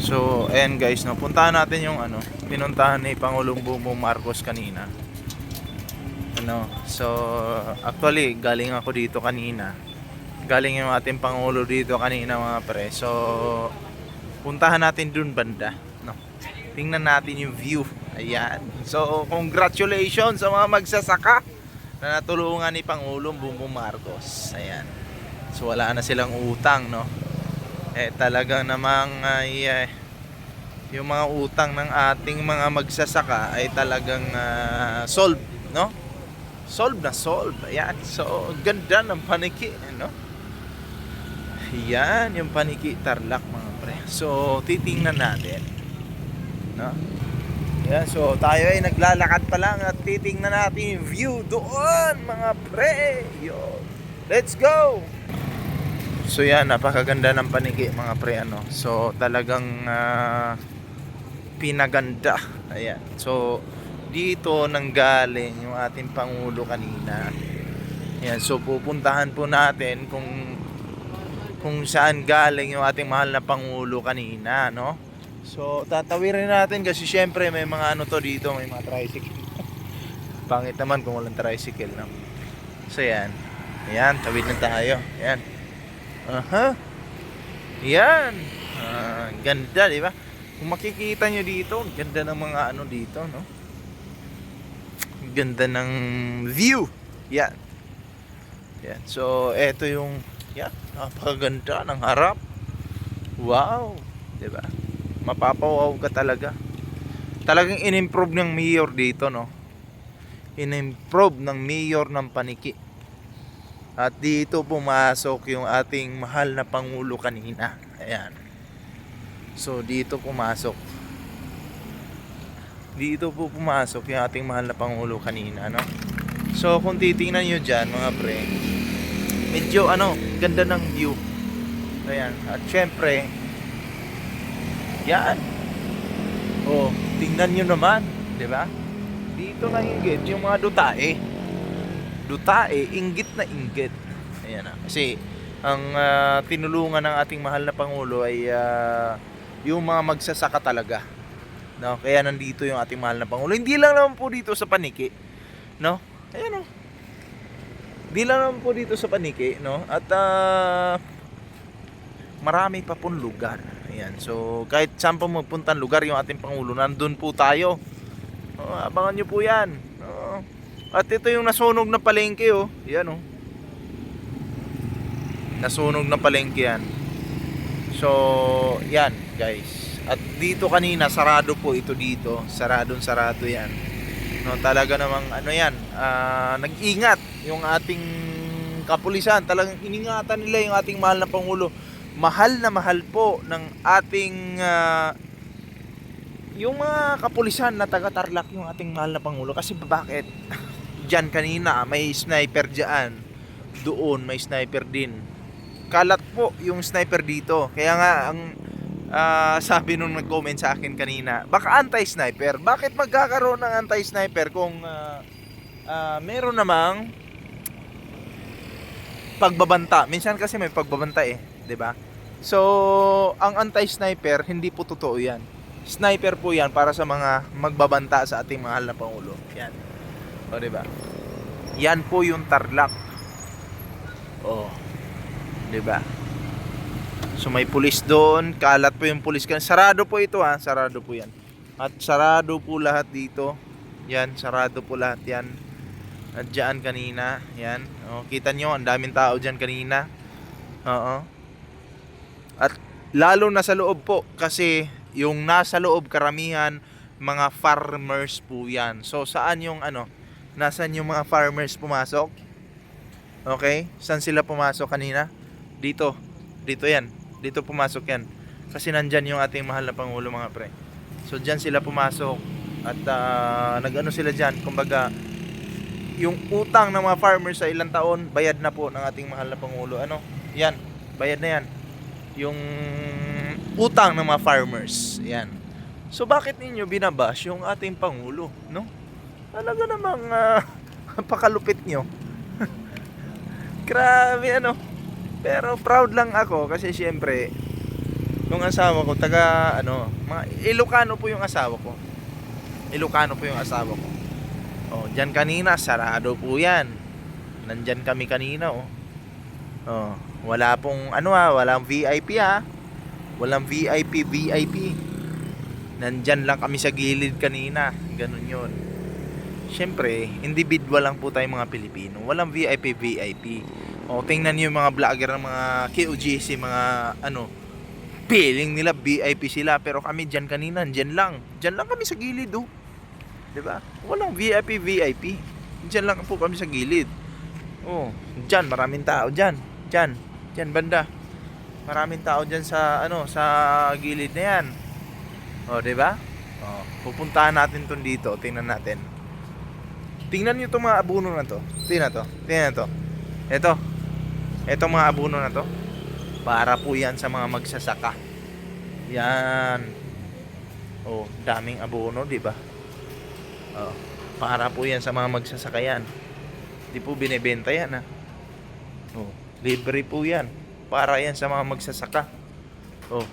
So, ayan guys, no, puntahan natin yung ano, pinuntahan ni Pangulong Bongbong Marcos kanina. Ano, so actually galing ako dito kanina. Galing yung ating pangulo dito kanina mga pre. So, puntahan natin dun banda, no. Tingnan natin yung view. Ayan. So, congratulations sa mga magsasaka na natulungan ni Pangulong Bongbong Marcos. Ayan. So, wala na silang utang, no eh talagang namang ay eh, yung mga utang ng ating mga magsasaka ay talagang ah, solve, no? Solve na solve. Ayan. So, ganda ng paniki, no? Yan, yung paniki tarlak mga pre. So, titingnan natin. No? Yan, so tayo ay naglalakad pa lang at titingnan natin yung view doon mga pre. Yo. Let's go! So yan, napakaganda ng paniki mga pre ano. So talagang ah, pinaganda. Ayan. So dito nanggaling yung ating pangulo kanina. Ayan, so pupuntahan po natin kung kung saan galing yung ating mahal na pangulo kanina, no? So tatawirin natin kasi syempre may mga ano to dito, may mga tricycle. Pangit naman kung walang tricycle, no? So yan. Ayan, tawid na tayo. Ayan. Aha. Yan. Ah, ganda, di ba? Kung makikita nyo dito, ganda ng mga ano dito, no? Ganda ng view. Yan. Yan. So, eto yung, yan, napakaganda ng harap. Wow. Di ba? Mapapawaw ka talaga. Talagang in-improve ng mayor dito, no? In-improve ng mayor ng paniki. At dito pumasok yung ating mahal na Pangulo kanina. Ayan. So dito pumasok. Dito po pumasok yung ating mahal na Pangulo kanina. No? So kung titingnan nyo dyan mga pre. Medyo ano, ganda ng view. Ayan. At syempre. Yan. Oh, tingnan nyo naman. ba? Dito na higit yung mga dutae dutae, inggit na inggit. Ayan na. Kasi ang ah, tinulungan ng ating mahal na Pangulo ay ah, yung mga magsasaka talaga. No? Kaya nandito yung ating mahal na Pangulo. Hindi lang naman po dito sa Paniki. No? Ayan o. Hindi lang naman po dito sa Paniki. No? At ah, marami pa pong lugar. Ayan. So, kahit saan po magpuntang lugar yung ating Pangulo, nandun po tayo. Oh, abangan nyo po yan. At ito yung nasunog na palengke oh. Yan oh. Nasunog na palengke yan. So, yan guys. At dito kanina sarado po ito dito. Saradong sarado yan. No, talaga namang ano yan, ah, nag-ingat yung ating kapulisan. Talagang iningatan nila yung ating mahal na pangulo. Mahal na mahal po ng ating ah, yung mga kapulisan na taga Tarlac yung ating mahal na pangulo kasi bakit? Diyan kanina may sniper diyan. Doon may sniper din. Kalat po yung sniper dito. Kaya nga ang ah, sabi nung nag-comment sa akin kanina, baka anti-sniper. Bakit magkakaroon ng anti-sniper kung ah, ah, meron namang pagbabanta. Minsan kasi may pagbabanta eh, 'di ba? So, ang anti-sniper hindi po totoo 'yan. Sniper po 'yan para sa mga magbabanta sa ating mahal na pangulo. 'Yan. O, 'di ba? Yan po yung tarlac. Oh. 'Di ba? So may pulis doon, kalat po yung pulis kan. Sarado po ito ha, sarado po 'yan. At sarado po lahat dito. Yan, sarado po lahat 'yan. At dyan kanina, yan. Oh, kita nyo, ang daming tao dyan kanina. Oo. At lalo na sa loob po kasi yung nasa loob karamihan mga farmers po yan. So saan yung ano? Nasaan yung mga farmers pumasok? Okay? Saan sila pumasok kanina? Dito. Dito yan. Dito pumasok yan. Kasi nandyan yung ating mahal na Pangulo mga pre. So dyan sila pumasok. At ah, nag-ano sila dyan. Kumbaga, yung utang ng mga farmers sa ilang taon, bayad na po ng ating mahal na Pangulo. Ano? Yan. Bayad na yan. Yung utang ng mga farmers. Yan. So bakit ninyo binabash yung ating Pangulo? No? Talaga namang ah, pakalupit nyo. Grabe ano. Pero proud lang ako kasi syempre Yung asawa ko, taga, ano, mga Ilocano po yung asawa ko. Ilocano po yung asawa ko. Oh, dyan kanina, sarado po yan. Nandyan kami kanina, oh. Oh, wala pong, ano ah, walang VIP ah. Walang VIP, VIP. Nandyan lang kami sa gilid kanina. Ganun yun. Siyempre, individual lang po tayo mga Pilipino. Walang VIP, VIP. O, tingnan niyo yung mga vlogger ng mga KOGC, mga ano, feeling nila VIP sila. Pero kami dyan kanina, dyan lang. Dyan lang kami sa gilid, oh. ba? Walang VIP, VIP. Dyan lang po kami sa gilid. Oh, dyan, maraming tao dyan. Dyan, dyan banda. Maraming tao dyan sa, ano, sa gilid na yan. Oh, 'di ba? Oh, pupuntahan natin tong dito. Tingnan natin. Tingnan niyo itong mga abuno na to. Tingnan to. Tingnan to. Ito. Itong mga abuno na to. Para po yan sa mga magsasaka. Yan. Oh, daming abono, di ba? Oh, para po yan sa mga magsasaka yan. Di po binebenta yan, ha? Oh, libre po yan. Para yan sa mga magsasaka. Oh.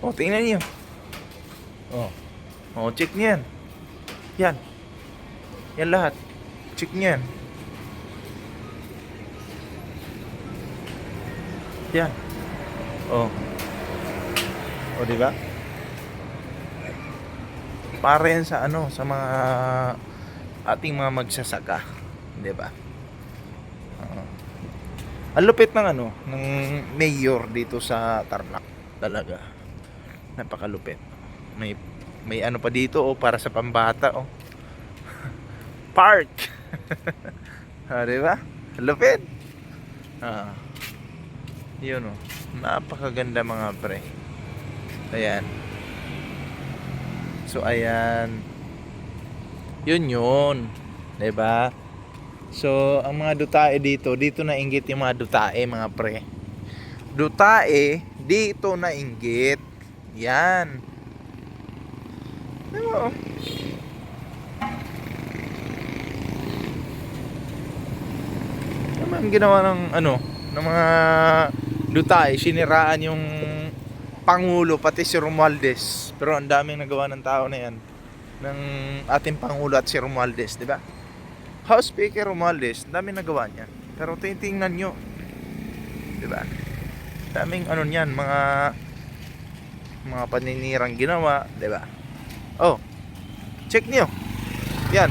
Oh, tingnan niyo. Oh. Oh, check niyo yan. Yan. Lahat. Check niyo yan. Oh. Oh, di ba? Para yan sa ano, sa mga ating mga magsasaka, 'di ba? Oo. Ang lupit ng ano, ng mayor dito sa Tarlac talaga. Napakalupit. May may ano pa dito oh para sa pambata oh. Park. ah, 'di ba? Lupit. Ah. Yun oh. Napakaganda mga pre. Ayan. So ayan. Yun yun. 'Di ba? So ang mga dutae dito, dito na inggit yung mga dutae mga pre. Dutae dito na inggit. Yan. Diba? Naman ginawa ng ano, ng mga dutae, siniraan yung Pangulo pati si Romualdez. Pero ang daming nagawa ng tao na yan ng ating Pangulo at si Romualdez, di ba? House Speaker Romualdez, ang daming nagawa niya. Pero titingnan nyo, di ba? Daming ano niyan, mga mga paninirang ginawa, di ba? Oh, check niyo. Yan.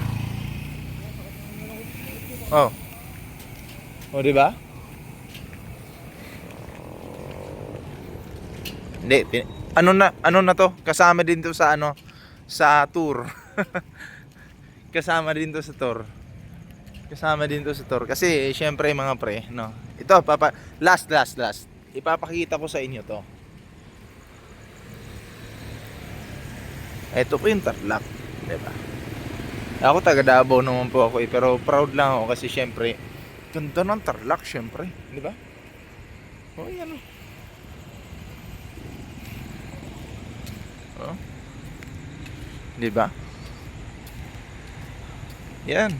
Oh. Oh, di ba? Hindi, ano na ano na to? Kasama din to sa ano sa tour. Kasama din to sa tour. Kasama din to sa tour kasi syempre mga pre, no. Ito papa last last last. Ipapakita ko sa inyo to. Ito po yung Tarlac, 'di ba? Ako taga Davao naman po ako eh, pero proud lang ako kasi syempre ganda ng Tarlac syempre, 'di ba? Oh, yan oh. Oh. 'Di ba? Yan.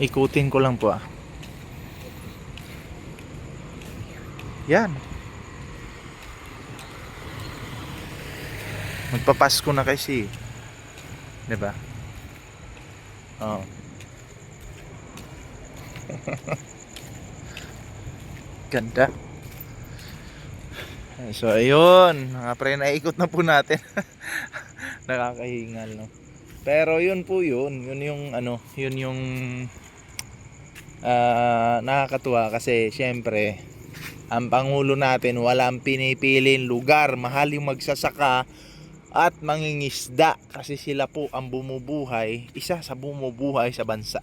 Ikutin ko lang po ah. Yan. Magpapasko na kasi. 'Di ba? Oh. Ganda. So ayun, mga pre, naikot na po natin. Nakakahingal, no. Pero yun po yun, yun yung ano, yun yung ah, nakakatuwa kasi syempre ang pangulo natin walang pinipiling lugar, mahal yung magsasaka at mangingisda kasi sila po ang bumubuhay, isa sa bumubuhay sa bansa.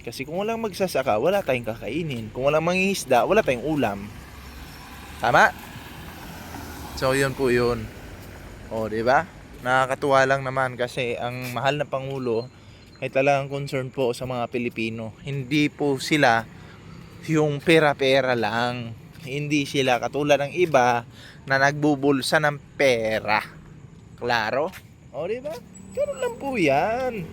Kasi kung walang magsasaka, wala tayong kakainin. Kung walang mangingisda, wala tayong ulam. Tama? So, yun po yun. O, di ba? Nakakatuwa lang naman kasi ang mahal na Pangulo ay talagang concern po sa mga Pilipino. Hindi po sila yung pera-pera lang. Hindi sila katulad ng iba na nagbubulsa ng pera. Klaro? O, di ba? Ganun lang po yan.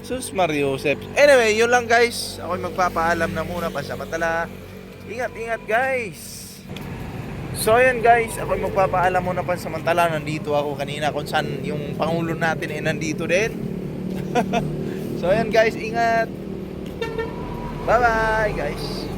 Sus Mariusep. Anyway, yun lang guys. Ako'y magpapaalam na muna pasamantala. Ingat, ingat guys. So ayan guys, ako'y magpapaalam muna pansamantala. Nandito ako kanina kung saan yung pangulo natin ay nandito din. so ayan guys, ingat. Bye bye guys.